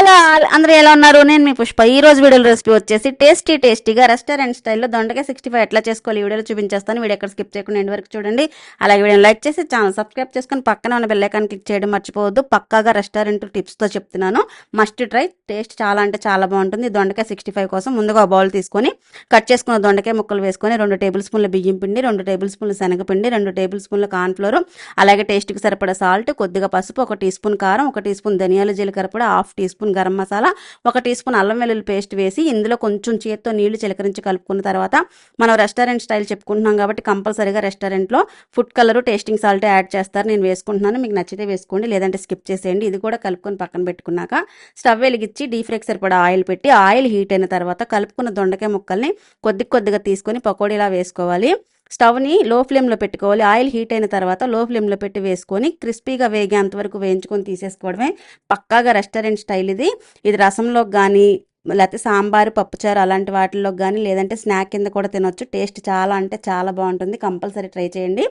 Hello అందరూ ఎలా ఉన్నారు? నేను మీ పుష్ప. ఈ రోజు వీడియో రెసిపీ వచ్చేసి టేస్టీ టేస్టీగా రెస్టారెంట్ స్టైల్లో దొండకాయ సిక్స్టీ ఫైవ్ ఎట్లా చేసుకోవాలి ఈ వీడియోలో చూపించేస్తాను. వీడియో ఎక్కడ స్కిప్ చేయకుండా ఎండ్ వరకు చూడండి. అలాగే వీడియో లైక్ చేసి ఛానల్ సబ్స్క్రైబ్ చేసుకొని పక్కన ఉన్న బెల్లైకాన్ క్లిక్ చేయడం మర్చిపోవద్దు. పక్కాగా రెస్టారెంట్ టిప్స్తో చెప్తున్నాను. మస్ట్ ట్రై టేస్ట్ చాలా అంటే చాలా బాగుంటుంది. దొండకాయ సిక్స్టీ ఫైవ్ కోసం ముందుగా బౌల్ తీసుకొని కట్ చేసుకున్న దొండకాయ ముక్కలు వేసుకొని రెండు టేబుల్ స్పూన్ల బియ్యం పిండి రెండు టేబుల్ స్పూన్ల శనగపిండి రెండు టేబుల్ స్పూన్ల కార్న్ఫ్లోర్ అలాగే టేస్ట్కి సరిపడా సాల్ట్ కొద్దిగా పసుపు ఒక టీ స్పూన్ కారం ఒక టీ స్పూన్ ధనియాలు జీలకర్ర కూడా half teaspoon garam masala ఒక టీ స్పూన్ అల్లం వెల్లుల్లి పేస్ట్ వేసి ఇందులో కొంచెం చేత్తో నీళ్ళు చిలకరించి కలుపుకున్న తర్వాత మనం రెస్టారెంట్ స్టైల్ చెప్పుకుంటున్నాం కాబట్టి కంపల్సరీగా రెస్టారెంట్లో food colour tasting salt add చేస్తారు. నేను వేసుకుంటున్నాను. మీకు నచ్చితే వేసుకోండి. లేదంటే స్కిప్ చేసేయండి. ఇది కూడా కలుపుకొని పక్కన పెట్టుకున్నాక స్టవ్ వెలిగించి డీప్ ఫ్రైకి సరిపడా ఆయిల్ పెట్టి ఆయిల్ హీట్ అయిన తర్వాత కలుపుకున్న దొండకాయ ముక్కల్ని కొద్ది కొద్దిగా తీసుకొని పకోడీలా వేసుకోవాలి. స్టవ్ని లో ఫ్లేమ్లో పెట్టుకోవాలి. ఆయిల్ హీట్ అయిన తర్వాత లో ఫ్లేమ్లో పెట్టి వేసుకొని క్రిస్పీగా వేగేంత వరకు వేయించుకొని తీసేసుకోవడమే పక్కాగా రెస్టారెంట్ స్టైల్ ఇది. ఇది రసంలోకి కానీ లేకపోతే సాంబారు పప్పుచారు అలాంటి వాటిల్లో కానీ లేదంటే స్నాక్ కింద కూడా తినొచ్చు. టేస్ట్ చాలా అంటే చాలా బాగుంటుంది. కంపల్సరీ ట్రై చేయండి.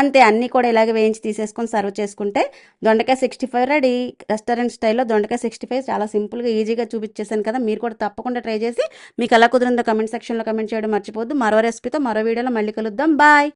అంతే అన్నీ కూడా ఇలాగే వేయించి తీసేసుకొని సర్వ్ చేసుకుంటే దొండకాయ సిక్స్టీ ఫైవ్ రెడీ. రెస్టారెంట్ స్టైల్లో దొండకాయ సిక్స్టీ ఫైవ్ చాలా సింపుల్గా ఈజీగా చూపించేసాను కదా. మీరు కూడా తప్పకుండా ట్రై చేసి మీకు ఎలా కుదిరిందో కమెంట్ సెక్షన్లో కమెంట్ చేయడం మర్చిపోద్దు మరో రెసిపీతో మరో వీడియోలో మళ్ళీ కలుద్దాం. బాయ్!